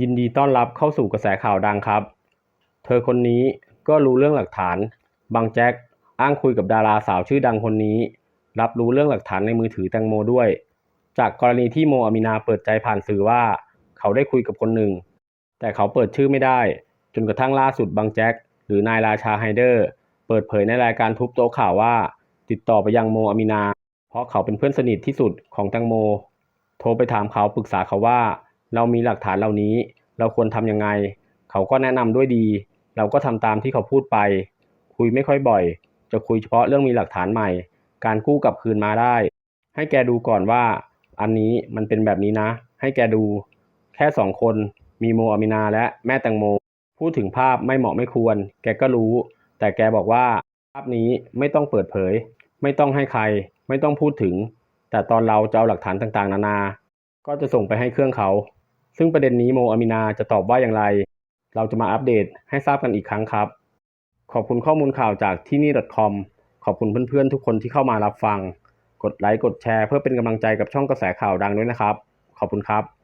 ยินดีต้อนรับเข้าสู่กระแสข่าวดังครับ เธอคนนี้ก็รู้เรื่องหลักฐาน บางแจ็คอ้างคุยกับดาราสาวชื่อดังคนนี้ รับรู้เรื่องหลักฐานในมือถือแตงโมด้วย จากกรณีที่โมอามินาเปิดใจผ่านสื่อว่า เขาได้คุยกับคนหนึ่ง แต่เขาเปิดชื่อไม่ได้ จนกระทั่งล่าสุดบางแจ็คหรือนายราชาไฮเดอร์ เปิดเผยในรายการทุบโต๊ะข่าวว่า ติดต่อไปยังโมอามินา เพราะเขาเป็นเพื่อนสนิทที่สุดของแตงโม โทรไปถามเขาปรึกษาเขาว่า เรามีหลักฐานเหล่านี้ เราควรทำยังไง เขาก็แนะนำด้วยดี เราก็ทำตามที่เขาพูดไป คุยไม่ค่อยบ่อย จะคุยเฉพาะเรื่องมีหลักฐานใหม่ การกู้กลับคืนมาได้ ให้แกดูก่อนว่า อันนี้มันเป็นแบบนี้นะ ให้แกดู แค่สองคน มีโมอามินาและแม่แตงโม พูดถึงภาพไม่เหมาะไม่ควร แกก็รู้ แต่แกบอกว่าภาพนี้ไม่ต้องเปิดเผย ไม่ต้องให้ใคร ไม่ต้องพูดถึง แต่ตอนเราจะเอาหลักฐานต่างๆ นานา ก็จะส่งไปให้เครื่องเขา ซึ่งประเด็นนี้โมอามินาจะตอบว่าอย่างไร เราจะมาอัปเดตให้ทราบกันอีกครั้งครับ ขอบคุณข้อมูลข่าวจากที่นี่ .com ขอบคุณเพื่อนๆ ทุกคนที่เข้ามารับฟัง กดไลค์กดแชร์เพื่อเป็นกำลังใจกับช่องกระแสข่าวดังด้วยนะครับ ขอบคุณครับ